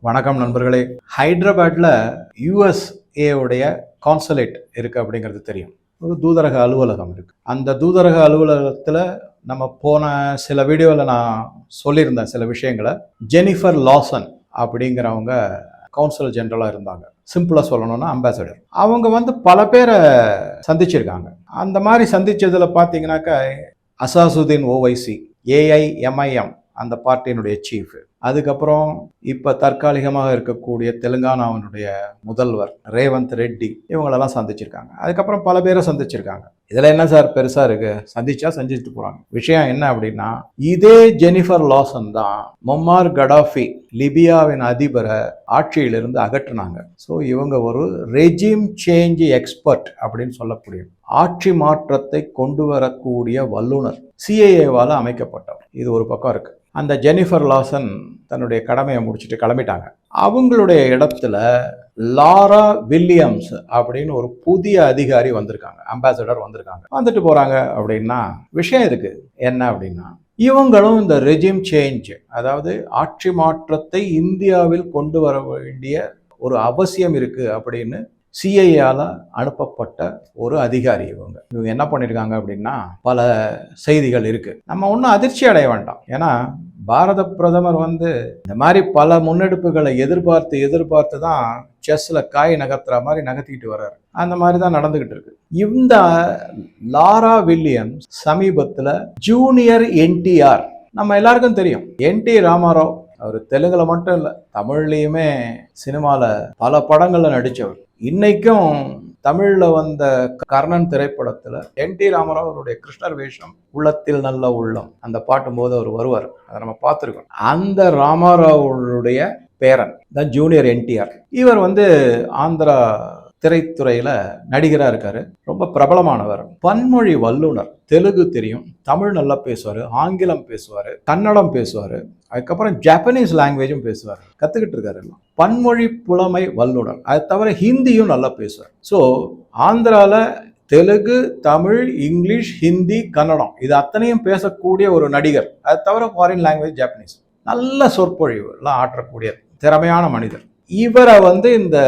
வணக்கம் நண்பர்களே. ஹைதராபாத்ல யுஎஸ்ஏவுடைய கான்சுலேட் இருக்கு அப்படிங்கிறது தெரியும். ஒரு தூதரக அலுவலகம் இருக்கு. அந்த தூதரக அலுவலகத்துல நம்ம போன சில வீடியோவில் நான் சொல்லியிருந்தேன் சில விஷயங்களை. ஜெனிஃபர் லாசன் அப்படிங்கிறவங்க கவுன்சில் ஜென்ரலாக இருந்தாங்க. சிம்பிளாக சொல்லணும்னா அம்பாசடர் அவங்க வந்து பல பேரை சந்திச்சிருக்காங்க. அந்த மாதிரி சந்தித்ததில் பார்த்தீங்கன்னாக்கா அசாசுதீன் ஓவைசி ஏஐஎம்ஐஎம் அந்த பார்ட்டியினுடைய சீஃபு அதுக்கப்புறம் இப்போ தற்காலிகமாக இருக்கக்கூடிய தெலுங்கானாவினுடைய முதல்வர் ரேவந்த் ரெட்டி இவங்களெல்லாம் சந்திச்சிருக்காங்க. அதுக்கப்புறம் பல பேரை சந்திச்சிருக்காங்க. இதில் என்ன சார் பெருசாக இருக்கு? சந்திச்சா சந்திச்சுட்டு போகிறாங்க விஷயம் என்ன அப்படின்னா இதே ஜெனிஃபர் லாசன் தான் மொம்மார் கடாஃபி லிபியாவின் அதிபரை ஆட்சியிலிருந்து அகற்றினாங்க. ஸோ இவங்க ஒரு ரெஜிம் சேஞ்ச் எக்ஸ்பர்ட் அப்படின்னு சொல்லக்கூடிய ஆட்சி மாற்றத்தை கொண்டு வரக்கூடிய வல்லுனர் சிஏஏவால் அமைக்கப்பட்டவர். இது ஒரு பக்கம் இருக்குது அந்த ஜெனிஃபர் லாசன் தன்னுடைய கடமையை முடிச்சுட்டு கிளம்பிட்டாங்க. அவங்களுடைய இடத்துல லாரா வில்லியம்ஸ் அப்படின்னு ஒரு புதிய அதிகாரி வந்திருக்காங்க. அம்பாசடர் வந்திருக்காங்க. வந்துட்டு போறாங்க அப்படின்னா விஷயம் இருக்கு என்ன அப்படின்னா இவங்களும் இந்த ரெஜிம் சேஞ்ச் அதாவது ஆட்சி மாற்றத்தை இந்தியாவில் கொண்டு வர வேண்டிய ஒரு அவசியம் இருக்கு அப்படின்னு சிஐஏல அனுப்பப்பட்ட ஒரு அதிகாரி இவங்க. இவங்க என்ன பண்ணியிருக்காங்க அப்படின்னா பல செய்திகள் இருக்கு. நம்ம ஒன்றும் அதிர்ச்சி அடைய வேண்டாம். ஏன்னா பாரத பிரதமர் வந்து இந்த மாதிரி பல முன்னெடுப்புகளை எதிர்பார்த்து எதிர்பார்த்து தான் செஸ்ல காய் நகர்த்துற மாதிரி நகர்த்திக்கிட்டு வர்றாரு. அந்த மாதிரி தான் நடந்துகிட்டு இருக்கு. இந்த லாரா வில்லியம்ஸ் சமீபத்தில் ஜூனியர் என்டிஆர் நம்ம எல்லாருக்கும் தெரியும். என்டி ராமாராவ் அவர் தெலுங்குல மட்டும் இல்லை தமிழ்லையுமே சினிமாவில் பல படங்களில் நடித்தவர் இன்னைக்கும் தமிழ்ல வந்த கர்ணன் திரைப்படத்துல என் டி ராமராவ் அவருடைய கிருஷ்ணர் வேஷம் உள்ளத்தில் நல்ல உள்ளம் அந்த பாட்டும் போது அவர் வருவார். அதை நம்ம பார்த்துருக்கோம். அந்த ராமாராவுடைய பேரன் தான் ஜூனியர் என்டிஆர் இவர் வந்து ஆந்திரா திரைத்துறையில் நடிகராக இருக்கார். ரொம்ப பிரபலமானவர். பன்மொழி வல்லுனர் தெலுங்கு தெரியும். தமிழ் நல்லா பேசுவார். ஆங்கிலம் பேசுவார். கன்னடம் பேசுவார். அதுக்கப்புறம் ஜாப்பனீஸ் லாங்குவேஜும் பேசுவார். கற்றுக்கிட்டு இருக்காரு எல்லாம். பன்மொழி புலமை வல்லுனர் அது தவிர ஹிந்தியும் நல்லா பேசுவார். ஸோ ஆந்திராவில் தெலுங்கு தமிழ் இங்கிலீஷ் ஹிந்தி கன்னடம் இது அத்தனையும் பேசக்கூடிய ஒரு நடிகர். அது தவிர ஃபாரின் லாங்குவேஜ் ஜாப்பனீஸ் நல்ல சொற்பொழிவு. எல்லாம் ஆற்றக்கூடிய திறமையான மனிதர். இவரை வந்து இந்த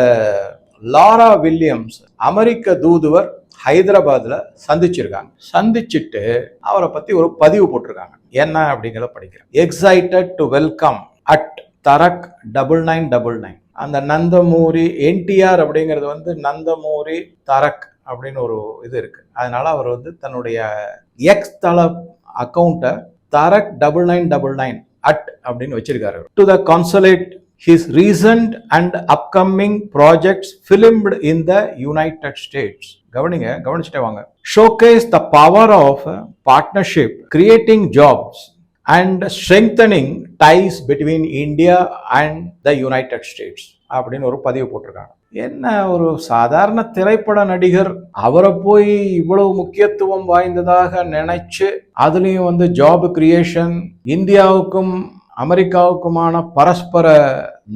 லாரா வில்லியம்ஸ் அமெரிக்க தூதுவர் ஹைதராபாத்ல சந்திச்சிருக்காங்க. சந்திச்சுட்டு அவரை பத்தி ஒரு பதிவு போட்டிருக்காங்க. என்ன அப்படிங்கிறத படிக்கிறேன். Excited to welcome at Tarak double nine double nine அந்த நந்தமூரி என்டிஆர் அப்படிங்கிறது வந்து நந்தமூரி தரக் அப்படின்னு ஒரு இது இருக்கு. அதனால அவர் வந்து தன்னுடைய எக்ஸ் தள அக்கௌண்ட்டை Tarak double nine double nine at அப்படின்னு வச்சிருக்காரு. To the consulate his recent and upcoming projects filmed in the United States. கவனிங்க கவனிச்சுட்டே வாங்க. Showcase the power of partnership creating jobs and strengthening ties between India and the United States அப்படின்னு ஒரு பதிவு போட்டிருக்காங்க. என்ன ஒரு சாதாரண திரைப்பட நடிகர் அவரை போய் இவ்வளவு முக்கியத்துவம் வாய்ந்ததாக நினைச்சு அதுலேயும் வந்து ஜாப் கிரியேஷன் இந்தியாவுக்கும் அமெரிக்காவுக்குமான பரஸ்பர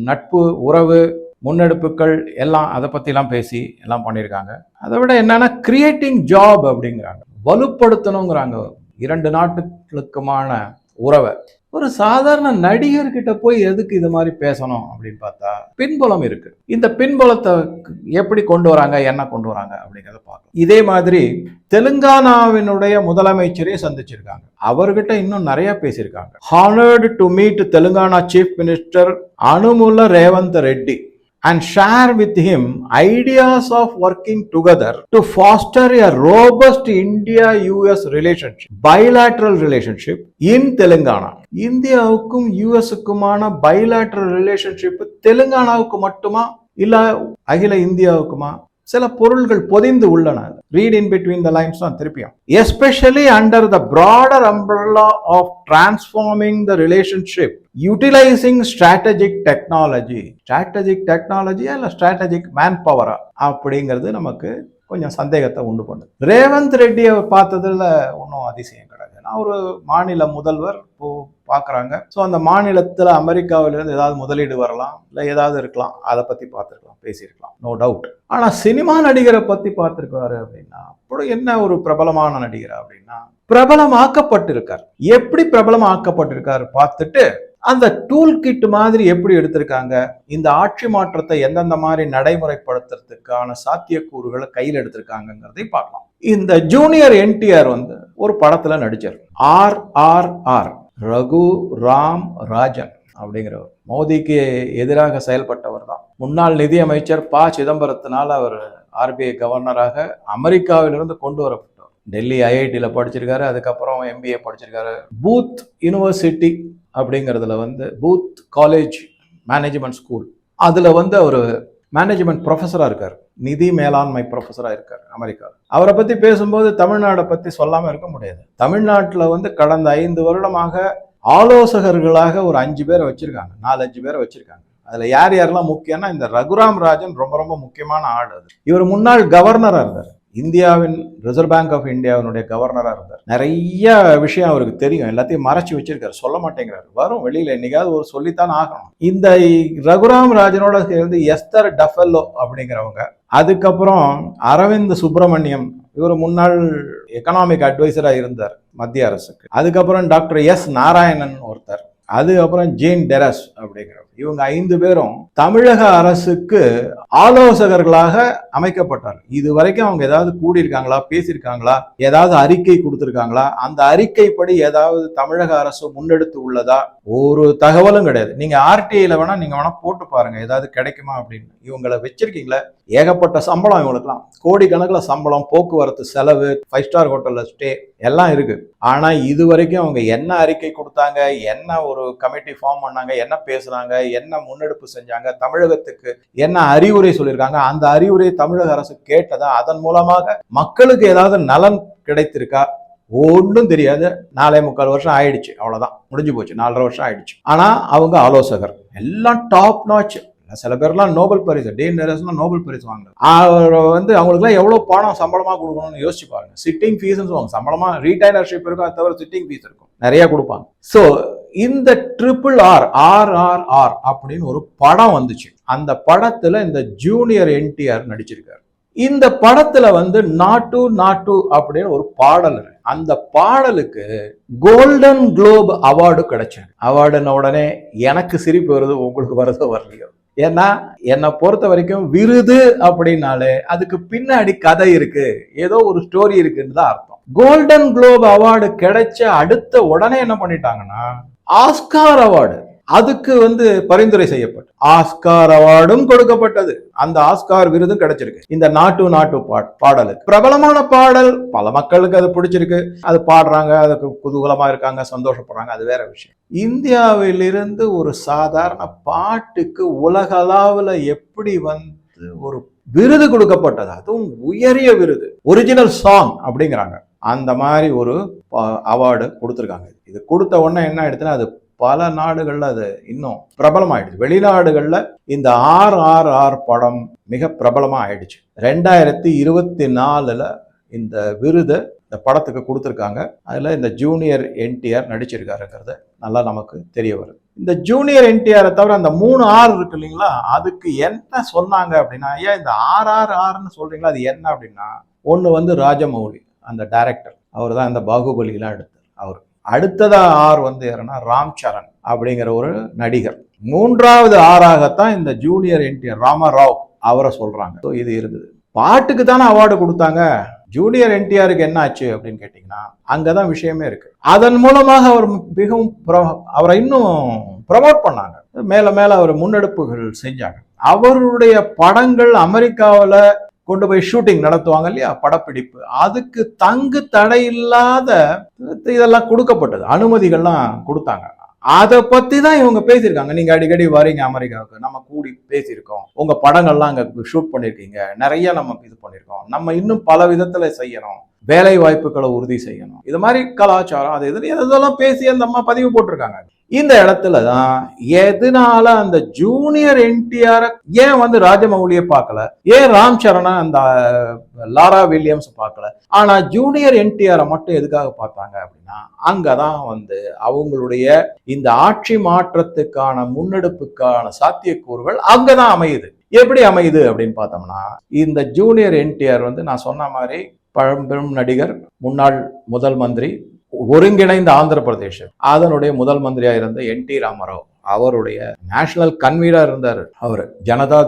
நட்பு உறவு முன்னெடுப்புகள் எல்லாம் அதை பற்றிலாம் பேசி எல்லாம் பண்ணியிருக்காங்க. அதை விட என்னென்னா கிரியேட்டிங் ஜாப் அப்படிங்கிறாங்க. வலுப்படுத்தணுங்கிறாங்க. இரண்டு நாட்டுகளுக்குமான உறவை. ஒரு சாதாரண நடிகர்கிட்ட போய் எதுக்கு இது மாதிரி பேசணும் அப்படின்னு பார்த்தா பின்புலம் இருக்கு. இந்த பின்புலத்தை எப்படி கொண்டு வராங்க என்ன கொண்டு வராங்க அப்படிங்கிறத பார்க்கலாம். இதே மாதிரி தெலுங்கானாவினுடைய முதலமைச்சரையும் சந்திச்சிருக்காங்க. அவர்கிட்ட இன்னும் நிறைய பேசியிருக்காங்க honoured to meet Telangana chief minister Anumula Revanth Reddy and share with him ideas of working together to foster a robust India US relationship, bilateral relationship in Telangana. இந்தியாவுக்கும் யூஎஸ்க்குமான பைலாட்ரல் ரிலேஷன்ஷிப் தெலுங்கானாவுக்கு மட்டுமா இல்ல அகில இந்தியாவுக்குமா சில பொருள்கள் பொதிந்து உள்ளன. Read in between the lines தான் திருப்பியும். Especially under the broader umbrella of transforming the relationship utilising strategic technology strategic டெக்னாலஜியா இல்லை ஸ்ட்ராட்டஜிக் மேன் பவரா அப்படிங்கிறது நமக்கு கொஞ்சம் சந்தேகத்தை உண்டு பண்ணுது. ரேவந்த் ரெட்டியை பார்த்ததுல ஒன்றும் அதிசயம் நான் ஒரு மாநில முதல்வர் இப்போ பார்க்குறாங்க ஸோ அந்த மாநிலத்தில் அமெரிக்காவிலிருந்து ஏதாவது முதலீடு வரலாம் இல்லை ஏதாவது இருக்கலாம். அதை பற்றி பார்த்துருக்கலாம் பேசியிருக்கலாம் நோ டவுட் ஆனால் சினிமா நடிகரை பற்றி பார்த்துருக்காரு அப்படின்னா அப்படி என்ன ஒரு பிரபலமான நடிகர் அப்படின்னா பிரபலமாக்கப்பட்டிருக்கார். எப்படி பிரபலமாக்கப்பட்டிருக்காரு பார்த்துட்டு அந்த டூல் கிட் மாதிரி எப்படி எடுத்திருக்காங்க? இந்த ஆட்சி மாற்றத்தை எந்தெந்த மாதிரி நடைமுறைப்படுத்துறதுக்கான சாத்தியக்கூறுகளை கையில் எடுத்திருக்காங்கங்கிறதை பார்க்கலாம். இந்த ஜூனியர் என்டிஆர் வந்து ஒரு படத்துல நடிச்சார். R R R Raghu Ram Rajan அப்படிங்கிறவர். மோடிக்கு எதிராக செயல்பட்டவர் தான். முன்னாள் நிதியமைச்சர் ப. சிதம்பரத்தினால் அவர் ஆர்பிஐ கவர்னராக அமெரிக்காவிலிருந்து கொண்டு வரப்பட்டவர். டெல்லி ஐஐடியில் படிச்சிருக்காரு அதுக்கப்புறம் எம்பிஏ படிச்சிருக்காரு. பூத் யூனிவர்சிட்டி அப்படிங்கிறதுல வந்து பூத் காலேஜ் மேனேஜ்மெண்ட் ஸ்கூல் அதில் வந்து அவர் மேனேஜ்மெண்ட் ப்ரொஃபஸராக இருக்கார். நிதி மேலாண்மை ப்ரொஃபஸராக இருக்கார் அமெரிக்காவில் அவரை பற்றி பேசும்போது தமிழ்நாடை பற்றி சொல்லாமல் இருக்க முடியாது. தமிழ்நாட்டில் வந்து கடந்த ஐந்து வருடமாக ஆலோசகர்களாக ஒரு அஞ்சு பேரை வச்சுருக்காங்க. நாலஞ்சு பேரை வச்சுருக்காங்க. அதில் யார் யாரெல்லாம் முக்கியம்னா இந்த ரகுராம் ராஜன் ரொம்ப ரொம்ப முக்கியமான ஆள் அது. இவர் முன்னாள் கவர்னராக இருந்தார். இந்தியாவின் ரிசர்வ் பேங்க் ஆஃப் இந்தியாவினுடைய கவர்னராக இருந்தார். நிறைய விஷயம் அவருக்கு தெரியும். எல்லாத்தையும் மறைச்சி வச்சிருக்காரு. சொல்ல மாட்டேங்கிறாரு. வரும் வெளியில் என்னைக்காவது ஒரு சொல்லித்தான் ஆகணும். இந்த ரகுராம் ராஜனோட சேர்ந்து எஸ்தர் டஃபெல்லோ அப்படிங்கிறவங்க அதுக்கப்புறம் அரவிந்த் சுப்பிரமணியம் இவர் முன்னாள் எக்கனாமிக் அட்வைசராக இருந்தார் மத்திய அரசுக்கு. அதுக்கப்புறம் டாக்டர் எஸ் நாராயணன் ஒருத்தர். அதுக்கப்புறம் ஜேன் டெரஸ் அப்படிங்கிறவர். இவங்க ஐந்து பேரும் தமிழக அரசுக்கு ஆலோசகர்களாக அமைக்கப்பட்டார் இது வரைக்கும் அவங்க ஏதாவது கூடியிருக்காங்களா பேசியிருக்காங்களா ஏதாவது அறிக்கை கொடுத்துருக்காங்களா அந்த அறிக்கைப்படி ஏதாவது தமிழக அரசு முன்னெடுத்து உள்ளதா? ஒரு தகவலும் கிடையாது. நீங்க ஆர்டிஐல வேணா நீங்க வேணா போட்டு பாருங்க. ஏதாவது கிடைக்குமா அப்படின்னு. இவங்களை வச்சிருக்கீங்களா. ஏகப்பட்ட சம்பளம் இவங்களுக்குலாம் கோடிக்கணக்கில் சம்பளம் போக்குவரத்து செலவு ஃபைவ் ஸ்டார் ஹோட்டல்ல ஸ்டே எல்லாம் இருக்கு. ஆனா இது வரைக்கும் அவங்க என்ன அறிக்கை கொடுத்தாங்க என்ன ஒரு கமிட்டி ஃபார்ம் பண்ணாங்க என்ன பேசுறாங்க என்ன முன்னெடுப்பு செஞ்சாங்க தமிழகத்துக்கு என்ன அறிவுரை சொல்லியிருக்காங்க அந்த அறிவுரை தமிழக அரசு கேட்டதா அதன் மூலமாக மக்களுக்கு ஏதாவது நலன் கிடைத்திருக்கா? ஒன்றும் தெரியாது. நாலே முக்கால் வருஷம் ஆயிடுச்சு அவ்வளவுதான். முடிஞ்சு போச்சு நாலரை வருஷம் ஆயிடுச்சு. ஆனா அவங்க ஆலோசகர். எல்லாம் டாப் நாச்சு சில பேர்லாம் நோபல் பரிசு டே நேரஸ்லாம் நோபல் பரிசு வாங்குறாங்க அவர் வந்து அவங்களுக்குலாம் எவ்வளோ பணம் சம்பளமாக கொடுக்கணும்னு யோசிச்சு பாருங்க. சிட்டிங் ஃபீஸ்னு சொல்லுவாங்க. சம்பளமா ரீடைனர்ஷிப் இருக்கும் அது தவிர சிட்டிங் ஃபீஸ் இருக்கும். நிறைய கொடுப்பாங்க. ஸோ இந்த triple R R R R அப்படின்னு ஒரு படம் வந்துச்சு. அந்த படத்துல இந்த ஜூனியர் என்டிஆர் நடிச்சிருக்காரு. இந்த படத்துல வந்து நாட்டு நாட்டு அப்படின்னு ஒரு பாடல் இருக்கு. அந்த பாடலுக்கு கோல்டன் குளோப் அவார்டு கிடைச்சது. அவார்டுன உடனே எனக்கு சிரிப்பு வருது உங்களுக்கு வருதோ வரலையோ. ஏன்னா என்னை பொறுத்த வரைக்கும் விருது அப்படின்னாலே அதுக்கு பின்னாடி கதை இருக்கு. ஏதோ ஒரு ஸ்டோரி இருக்குன்னு தான் அர்த்தம். கோல்டன் குளோப் அவார்டு கிடைச்ச அடுத்த உடனே என்ன பண்ணிட்டாங்கன்னா ஆஸ்கார் அவார்டு அதுக்கு வந்து பரிந்துரை செய்யப்பட்டு ஆஸ்கார் அவார்டும் கொடுக்கப்பட்டது. அந்த ஆஸ்கார் விருதும் கிடைச்சிருக்கு. இந்த நாட்டு நாட்டு பாட் பாடலுக்கு. பிரபலமான பாடல் பல மக்களுக்கு அது பிடிச்சிருக்கு. அது பாடுறாங்க அதுக்கு குதூகலமா இருக்காங்க சந்தோஷப்படுறாங்க அது வேற விஷயம். இந்தியாவிலிருந்து ஒரு சாதாரண பாட்டுக்கு உலகளாவில் எப்படி வந்து ஒரு விருது கொடுக்கப்பட்டது? அதுவும் உயரிய விருது. ஒரிஜினல் சாங் அப்படிங்கிறாங்க. அந்த மாதிரி ஒரு அவார்டு கொடுத்துருக்காங்க. இது கொடுத்த உடனே என்ன ஆயிடுச்சுன்னா அது பல நாடுகள்ல அது இன்னும் பிரபலமாயிடுச்சு வெளிநாடுகள்ல இந்த ஆர் ஆர் ஆர் படம் மிக பிரபலமா ஆயிடுச்சு. ரெண்டாயிரத்தி இருபத்தி நாலுல இந்த விருதை இந்த படத்துக்கு கொடுத்துருக்காங்க. அதில் இந்த ஜூனியர் என்டிஆர் நடிச்சிருக்காருங்கிறது நல்லா நமக்கு தெரிய வருது. இந்த ஜூனியர் என்டிஆரை தவிர அந்த மூணு ஆர் இருக்கு இல்லைங்களா? அதுக்கு என்ன சொன்னாங்க அப்படின்னா ஐயா இந்த ஆர் ஆர் ஆர்னு சொல்கிறீங்களா அது என்ன? அப்படின்னா ஒன்று வந்து ராஜமௌலி அந்த டைரக்டர். அவர் தான் இந்த பாகுபலிலாம் எடுத்தார். அவர். அடுத்ததா ஆர் வந்து யாருன்னா ராம் சரண் அப்படிங்கிற ஒரு நடிகர். மூன்றாவது ஆறாகத்தான் இந்த ஜூனியர் என்டிஆர் ராமராவ் அவரை சொல்றாங்க. ஸோ இது இருந்தது. பாட்டுக்கு தானே அவார்டு கொடுத்தாங்க. ஜூனியர் என்டிஆருக்கு என்ன ஆச்சு அப்படின்னு கேட்டிங்கன்னா அங்கதான் விஷயமே இருக்கு. அதன் மூலமாக அவர் மிகவும் அவரை இன்னும் ப்ரமோட் பண்ணாங்க. மேல மேல அவர் முன்னெடுப்புகள் செஞ்சாங்க. அவருடைய படங்கள் அமெரிக்காவில் கொண்டு போய் ஷூட்டிங் நடத்துவாங்க இல்லையா? படப்பிடிப்பு. அதுக்கு தங்கு தடை இல்லாத இதெல்லாம் கொடுக்கப்பட்டது. அனுமதிகள்லாம் கொடுத்தாங்க. அதை பத்தி தான் இவங்க பேசியிருக்காங்க. நீங்க அடிக்கடி வரீங்க அமெரிக்காவுக்கு. நம்ம கூடி பேசியிருக்கோம். உங்க படங்கள்லாம் அங்க ஷூட் பண்ணிருக்கீங்க நிறைய நம்ம இது பண்ணியிருக்கோம். நம்ம இன்னும் பல விதத்துல செய்யணும். வேலை வாய்ப்புகளை உறுதி செய்யணும். இது மாதிரி கலாச்சாரம் அது இது எதெல்லாம் பேசி அந்த அம்மா பதிவு போட்டிருக்காங்க. இந்த இடத்துல தான் எதனால அந்த ஜூனியர் என்டிஆர் ஏன் வந்து ராஜமௌலியை பார்க்கல? ஏன் ராம் சரணா அந்த லாரா வில்லியம்ஸ் பார்க்கல? ஆனா ஜூனியர் என்டிஆரை மட்டும் எதுக்காக பார்த்தாங்க அப்படின்னா அங்கதான் வந்து அவங்களுடைய இந்த ஆட்சி மாற்றத்துக்கான முன்னெடுப்புக்கான சாத்தியக்கூறுகள் அங்கதான் அமையுது. எப்படி அமையுது அப்படின்னு பார்த்தோம்னா இந்த ஜூனியர் என்டிஆர் வந்து நான் சொன்ன மாதிரி பழம்பெரும் நடிகர் முன்னாள் முதல் மந்திரி ஒருங்கிணைந்த ஆந்திர பிரதேசம் அதனுடைய முதல் மந்திரியா இருந்த என் டி ராமராவ். அவருடைய நேஷனல் கன்வீனர் இருந்தார். அவர் ஜனதா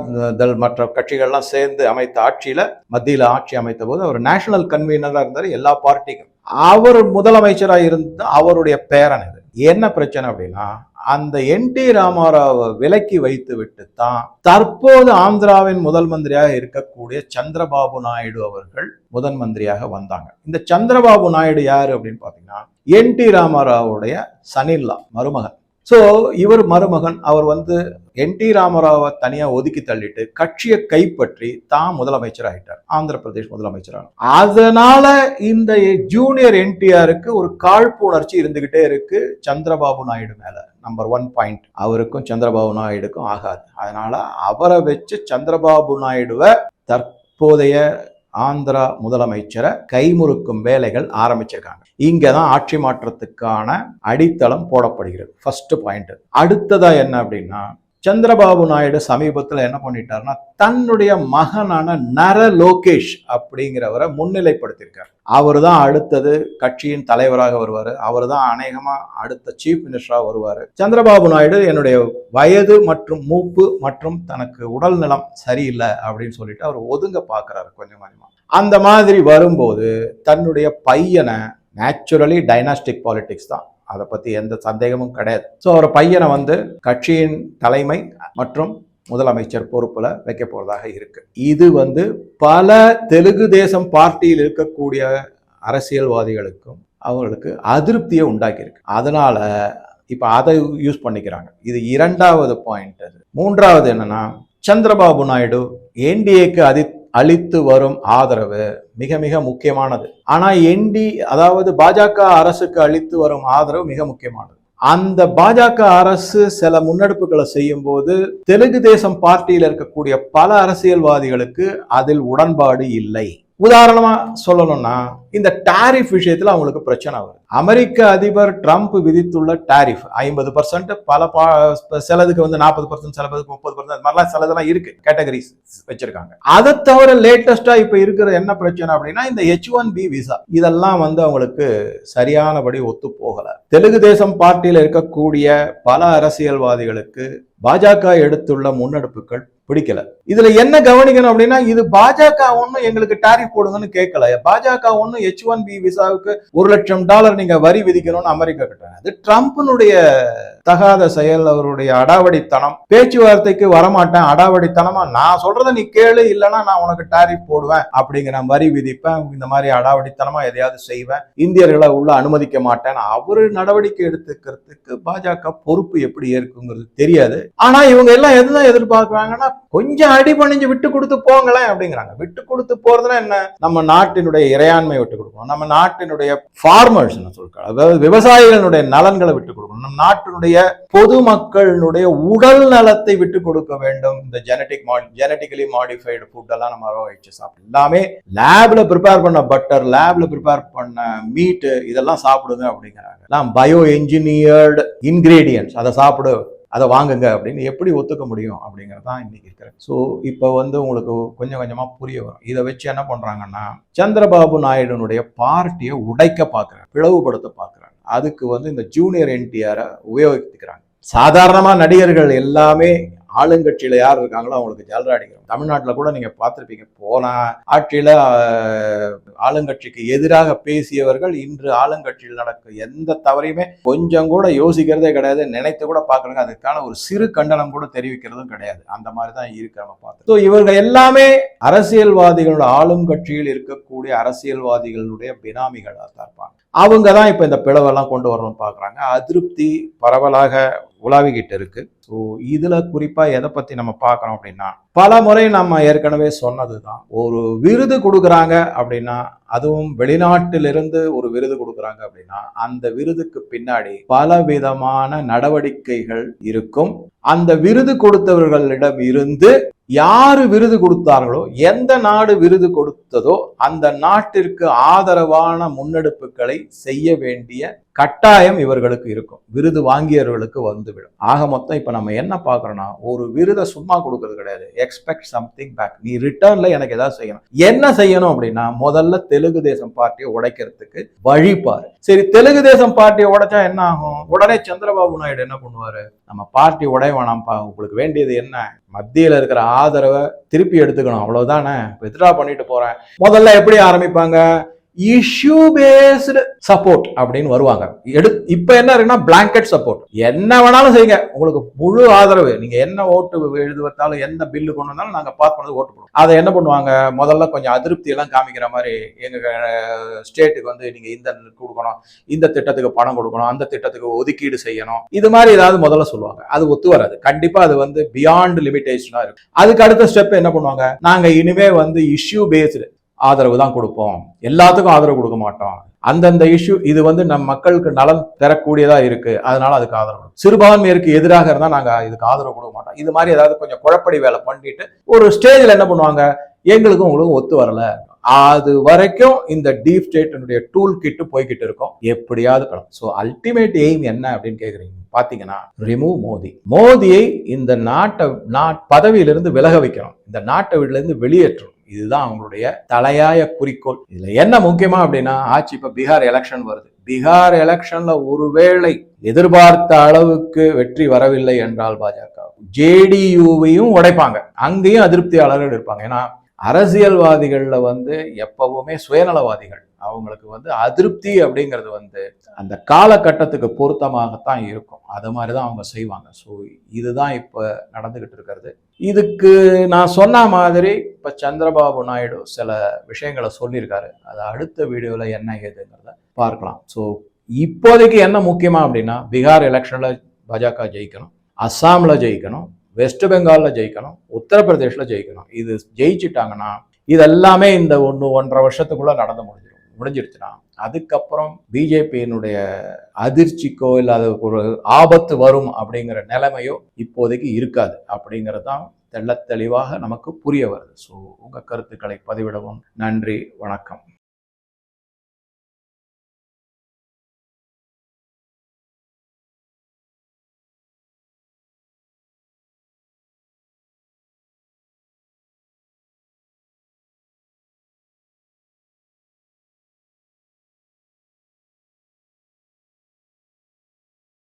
தள் மற்ற கட்சிகள்லாம் சேர்ந்து அமைத்த ஆட்சியில மத்தியில ஆட்சி அமைத்த போது அவர் நேஷனல் கன்வீனரா இருந்தார் எல்லா பார்ட்டிக்கும் அவர் முதலமைச்சராக இருந்த அவருடைய பேரன் இது. என்ன பிரச்சனை அப்படின்னா அந்த என் டி ராமாராவை விலக்கி வைத்து விட்டுத்தான் தற்போது ஆந்திராவின் முதல் மந்திரியாக இருக்கக்கூடிய சந்திரபாபு நாயுடு அவர்கள் முதன் மந்திரியாக வந்தாங்க. இந்த சந்திரபாபு நாயுடு யாரு அப்படின்னு பாத்தீங்கன்னா என் டி ராமாராவுடைய சனில்லா மருமகன். ஸோ இவர் மருமகன் அவர் வந்து என் டி ராமராவை தனியாக ஒதுக்கி தள்ளிட்டு கட்சியை கைப்பற்றி தான் முதலமைச்சர் ஆகிட்டார் ஆந்திர பிரதேஷ் முதலமைச்சரான. அதனால இந்த ஜூனியர் என்டிஆருக்கு ஒரு காழ்ப்புணர்ச்சி இருந்துகிட்டே இருக்கு சந்திரபாபு நாயுடு மேலே. நம்பர் ஒன் பாயிண்ட் அவருக்கும் சந்திரபாபு நாயுடுக்கும் ஆகாது. அதனால அவரை வச்சு சந்திரபாபு நாயுடுவை தற்போதைய ஆந்திரா முதலமைச்சரை கைமுறுக்கும் வேலைகள் ஆரம்பிச்சிருக்காங்க. இங்கே தான் ஆட்சி மாற்றத்துக்கான அடித்தளம் போடப்படுகிறது. ஃபர்ஸ்ட் பாயிண்ட் அடுத்ததா என்ன அப்படின்னா சந்திரபாபு நாயுடு சமீபத்தில் என்ன பண்ணிட்டாருன்னா தன்னுடைய மகனான நர லோகேஷ் அப்படிங்கிறவரை முன்னிலைப்படுத்தியிருக்கார். அவர் தான் அடுத்தது கட்சியின் தலைவராக வருவார். அவர் தான் அநேகமாக அடுத்த சீஃப் மினிஸ்டராக வருவார். சந்திரபாபு நாயுடு என்னுடைய வயது மற்றும் மூப்பு மற்றும் தனக்கு உடல் நலம் சரியில்லை அப்படின்னு சொல்லிட்டு அவர் ஒதுங்க பார்க்குறாரு கொஞ்சம் கொஞ்சமாக அந்த மாதிரி வரும்போது தன்னுடைய பையனை நேச்சுரலி டைனாஸ்டிக் பாலிடிக்ஸ் தான். அதை பற்றி எந்த சந்தேகமும் கிடையாது. ஸோ ஒரு பையனை வந்து கட்சியின் தலைமை மற்றும் முதலமைச்சர் பொறுப்பில் வைக்க போகிறதாக இருக்கு. இது வந்து பல தெலுங்கு தேசம் பார்ட்டியில் இருக்கக்கூடிய அரசியல்வாதிகளுக்கும் அவங்களுக்கு அதிருப்தியை உண்டாக்கியிருக்கு. அதனால இப்போ அதை யூஸ் பண்ணிக்கிறாங்க. இது இரண்டாவது பாயிண்ட் அது. மூன்றாவது என்னன்னா சந்திரபாபு நாயுடு என்டிஏக்கு அதி அளித்து வரும் ஆதரவு மிக மிக முக்கியமானது. ஆனா என்டி அதாவது பாஜக அரசுக்கு அளித்து வரும் ஆதரவு மிக முக்கியமானது. அந்த பாஜக அரசு சில முன்னெடுப்புகளை செய்யும் போது தெலுங்கு தேசம் பார்ட்டியில் இருக்கக்கூடிய பல அரசியல்வாதிகளுக்கு அதில் உடன்பாடு இல்லை. உதாரணமாக சொல்லணும்னா இந்த டாரிஃப் விஷயத்தில் அவங்களுக்கு பிரச்சனை வருது. அமெரிக்க அதிபர் ட்ரம்ப் விதித்துள்ள டாரிஃப் ஐம்பது பர்சன்ட் பல பா- சிலதுக்கு வந்து நாற்பது பர்சன்ட் சிலதுக்கு முப்பது பர்சன்ட் மாதிரிலாம் சிலதெல்லாம் இருக்கு கேட்டகரிஸ் வச்சிருக்காங்க. அதை தவிர லேட்டஸ்டாக இப்போ இருக்கிற என்ன பிரச்சனை அப்படின்னா இந்த ஹெச் ஒன் பி விசா இதெல்லாம் வந்து அவங்களுக்கு சரியானபடி ஒத்து போகலை. தெலுங்கு தேசம் பார்ட்டியில் இருக்கக்கூடிய பல அரசியல்வாதிகளுக்கு பாஜக எடுத்துள்ள முன்னெடுப்புகள் பிடிக்கல. இதுல என்ன கவனிக்கணும் அப்படின்னா இது பாஜக ஒண்ணும் எங்களுக்கு டாரிஃப் போடுங்கன்னு கேட்கல. பாஜக ஒண்ணும் ஹெச் ஒன் பி விசாவுக்கு ஒரு லட்சம் டாலர் நீங்க வரி விதிக்கணும்னு அமெரிக்கா கிட்ட. அது ட்ரம்ப்னுடைய தகாத செயல் அவருடைய அடாவடித்தனம். பேச்சுவார்த்தைக்கு வரமாட்டேன் அடாவடித்தனமா? நான் சொல்றத நீ கேளு இல்லைன்னா நான் உனக்கு டாரிஃப் போடுவேன் அப்படிங்கிற வரி விதிப்பேன். இந்த மாதிரி அடாவடித்தனமா எதையாவது செய்வேன். இந்தியர்களை உள்ள அனுமதிக்க மாட்டேன். அவரு நடவடிக்கை எடுத்துக்கிறதுக்கு பாஜக பொறுப்பு எப்படி இருக்குங்கிறது தெரியாது. ஆனா இவங்க எல்லாம் எதுதான் எதிர்பார்க்கிறாங்கன்னா கொஞ்சம் அடி பணிஞ்சு விட்டு கொடுத்து போங்களேன் அப்படிங்கிறாங்க. விட்டு கொடுத்து போறதுன்னா என்ன? நம்ம நாட்டினுடைய இறையாண்மை விட்டு கொடுக்கணும். நம்ம நாட்டினுடைய ஃபார்மர்ஸ் சொல்றாங்க அதாவது விவசாயிகளுடைய நலன்களை விட்டு கொடுக்கணும். நம்ம நாட்டினுடைய பொதுமக்களுடைய உடல் நலத்தை விட்டு கொடுக்க வேண்டும். இந்த ஜெனட்டிக் ஜெனட்டிக்கலி மாடிஃபைடு ஃபுட் எல்லாம் நம்ம வச்சு சாப்பிடும் எல்லாமே லேப்ல ப்ரிப்பேர் பண்ண பட்டர் லேப்ல ப்ரிப்பேர் பண்ண மீட்டு இதெல்லாம் சாப்பிடுங்க அப்படிங்கிறாங்க. எல்லாம் பயோ என்ஜினியர்டு இன்கிரீடியன்ஸ் அதை சாப்பிடு அதை வாங்குங்க அப்படின்னு எப்படி ஒத்துக்க முடியும் அப்படிங்கிறது தான் இன்னைக்கு இருக்கிற. ஸோ இப்போ வந்து உங்களுக்கு கொஞ்சம் கொஞ்சமாக புரிய வரும். இதை வச்சு என்ன பண்ணுறாங்கன்னா சந்திரபாபு நாயுடுனுடைய பார்ட்டியை உடைக்க பார்க்குறாங்க பிளவுபடுத்த பார்க்குறாங்க அதுக்கு வந்து இந்த ஜூனியர் என்டிஆரை உபயோகித்துக்கிறாங்க சாதாரணமாக நடிகர்கள் எல்லாமே ஆளுங்கட்சியில் யார் இருக்காங்களோ அவங்களுக்கு ஜல்ரா தமிழ்நாட்டில் கூட நீங்கள் பார்த்துருப்பீங்க. போன ஆட்சியில ஆளுங்கட்சிக்கு எதிராக பேசியவர்கள் இன்று ஆளுங்கட்சியில் நடக்கும் எந்த தவறையுமே கொஞ்சம் கூட யோசிக்கிறதே கிடையாது. நினைத்து கூட பார்க்குறாங்க அதுக்கான ஒரு சிறு கண்டனம் கூட தெரிவிக்கிறதும் கிடையாது. அந்த மாதிரி தான் இருக்கு நம்ம பார்த்து. ஸோ இவர்கள் எல்லாமே அரசியல்வாதிகளோட ஆளும் கட்சியில் இருக்கக்கூடிய அரசியல்வாதிகளுடைய பினாமிகளாக தான் இருப்பாங்க அவங்க தான் இப்போ இந்த பிளவெல்லாம் கொண்டு வரணும்னு பார்க்குறாங்க. அதிருப்தி பரவலாக உலாவிக்கிட்டு இருக்கு. ஸோ இதில் குறிப்பாக எதை பற்றி நம்ம பார்க்குறோம் அப்படின்னா பல முறை நம்ம ஏற்கனவே சொன்னது தான் ஒரு விருது கொடுக்குறாங்க அப்படின்னா அதுவும் வெளிநாட்டிலிருந்து ஒரு விருது கொடுக்குறாங்க அப்படின்னா அந்த விருதுக்கு பின்னாடி பல விதமான நடவடிக்கைகள் இருக்கும். அந்த விருது கொடுத்தவர்களிடம் இருந்து யாரு விருது கொடுத்தார்களோ எந்த நாடு விருது கொடுத்ததோ அந்த நாட்டிற்கு ஆதரவான முன்னெடுப்புகளை செய்ய வேண்டிய கட்டாயம் இவர்களுக்கு இருக்கும். விருது வாங்கியவர்களுக்கு வந்துவிடும். ஆக மொத்தம் இப்ப நம்ம என்ன பாக்குறோம்னா ஒரு விருதை சும்மா கொடுக்கறது கிடையாது. எக்ஸ்பெக்ட் சம்திங் பேக் நீ ரிட்டர்ன்ல எனக்கு ஏதாவது செய்யணும். என்ன செய்யணும் அப்படின்னா முதல்ல தெலுங்கு தேசம் பார்ட்டியை உடைக்கிறதுக்கு வழி பாரு. சரி தெலுங்கு தேசம் பார்ட்டியை உடைச்சா என்ன ஆகும்? உடனே சந்திரபாபு நாயுடு என்ன பண்ணுவாரு? நம்ம பார்ட்டி உடைய வேணாம்ப்பா உங்களுக்கு வேண்டியது என்ன? மத்தியில இருக்கிற ஆதரவை திருப்பி எடுத்துக்கணும். அவ்வளவுதானே? வித்ட்ரா பண்ணிட்டு போறேன். முதல்ல எப்படி ஆரம்பிப்பாங்க? இஷ்யூ பேஸ்டு சப்போர்ட் அப்படின்னு வருவாங்க. எடு இப்போ என்ன இருக்குன்னா பிளாங்கெட் சப்போர்ட் என்ன வேணாலும் செய்யுங்க. உங்களுக்கு முழு ஆதரவு. நீங்க என்ன ஓட்டு எழுது வைத்தாலும் எந்த பில்லு கொண்டு வந்தாலும் நாங்க பாஸ் பண்ணது ஓட்டு போடுவோம். அதை என்ன பண்ணுவாங்க? முதல்ல கொஞ்சம் அதிருப்தி எல்லாம் காமிக்கிற மாதிரி எங்க ஸ்டேட்டுக்கு வந்து நீங்க இந்த கொடுக்கணும் இந்த திட்டத்துக்கு பணம் கொடுக்கணும் அந்த திட்டத்துக்கு ஒதுக்கீடு செய்யணும். இது மாதிரி ஏதாவது முதல்ல சொல்லுவாங்க. அது ஒத்து வராது. கண்டிப்பா அது வந்து பியாண்ட் லிமிடேஷனா இருக்கும். அதுக்கு அடுத்த ஸ்டெப் என்ன பண்ணுவாங்க? நாங்க இனிமே வந்து இஷ்யூ பேஸ்டு ஆதரவு தான் கொடுப்போம். எல்லாத்துக்கும் ஆதரவு கொடுக்க மாட்டோம். அந்தந்த இஷ்யூ இது வந்து நம் மக்களுக்கு நலன் தரக்கூடியதா இருக்கு. அதனால அதுக்கு ஆதரவு சிறுபான்மையருக்கு எதிராக இருந்தா நாங்க இதுக்கு ஆதரவு கொடுக்க மாட்டோம். இது மாதிரி ஏதாவது கொஞ்சம் குழப்படி வேலை பண்ணிட்டு ஒரு ஸ்டேஜ்ல என்ன பண்ணுவாங்க? எங்களுக்கும் உங்களுக்கும் ஒத்து வரல. அது வரைக்கும் இந்த டீப் ஸ்டேட்டினுடைய டூல் கிட்டு போய்கிட்டு இருக்கும். எப்படியாவது ஸோ அல்டிமேட் எய்ம் என்ன அப்படின்னு கேக்குறீங்க? பாத்தீங்கன்னா ரிமூவ் மோடி மோதியை இந்த நாட்டை நாட் பதவியிலிருந்து விலக வைக்கணும். இந்த நாட்டை வீட்டிலிருந்து வெளியேற்றணும். இதுதான் அவங்களுடைய தலையாய குறிக்கோள். இதுல என்ன முக்கியமா அப்படின்னா ஆட்சி இப்ப பீகார் எலெக்ஷன் வருது. பீகார் எலெக்ஷன்ல ஒருவேளை எதிர்பார்த்த அளவுக்கு வெற்றி வரவில்லை என்றால் பாஜக. ஜேடியூவையும் உடைப்பாங்க. அங்கேயும் அதிருப்தியாளர்கள் இருப்பாங்க. ஏன்னா அரசியல்வாதிகளில் வந்து எப்பவுமே சுயநலவாதிகள். அவங்களுக்கு வந்து அதிருப்தி அப்படிங்கிறது வந்து அந்த காலகட்டத்துக்கு பொருத்தமாகத்தான் இருக்கும். அது மாதிரி தான் அவங்க செய்வாங்க. ஸோ இதுதான் இப்போ நடந்துக்கிட்டு இருக்கிறது. இதுக்கு நான் சொன்ன மாதிரி இப்போ சந்திரபாபு நாயுடு சில விஷயங்களை சொல்லியிருக்காரு. அது அடுத்த வீடியோவில் என்ன ஏதுங்கிறத பார்க்கலாம். ஸோ இப்போதைக்கு என்ன முக்கியமாக அப்படின்னா பீகார் எலெக்ஷனில் பாஜக ஜெயிக்கணும். அஸ்ஸாமில் ஜெயிக்கணும். வெஸ்ட் பெங்காலில் ஜெயிக்கணும் உத்தரப்பிரதேஷில் ஜெயிக்கணும். இது ஜெயிச்சிட்டாங்கன்னா இதெல்லாமே இந்த ஒன்று ஒன்றரை வருஷத்துக்குள்ளே நடந்து முடிஞ்சிடும். முடிஞ்சிருச்சுன்னா அதுக்கப்புறம் பிஜேபியினுடைய அதிர்ச்சிக்கோ இல்லாத ஒரு ஆபத்து வரும் அப்படிங்கிற நிலைமையோ இப்போதைக்கு இருக்காது. அப்படிங்கிறது தான் தெள்ளத்தெளிவாக நமக்கு புரிய வருது. ஸோ உங்கள் கருத்துக்களை பதிவிடவும். நன்றி வணக்கம்.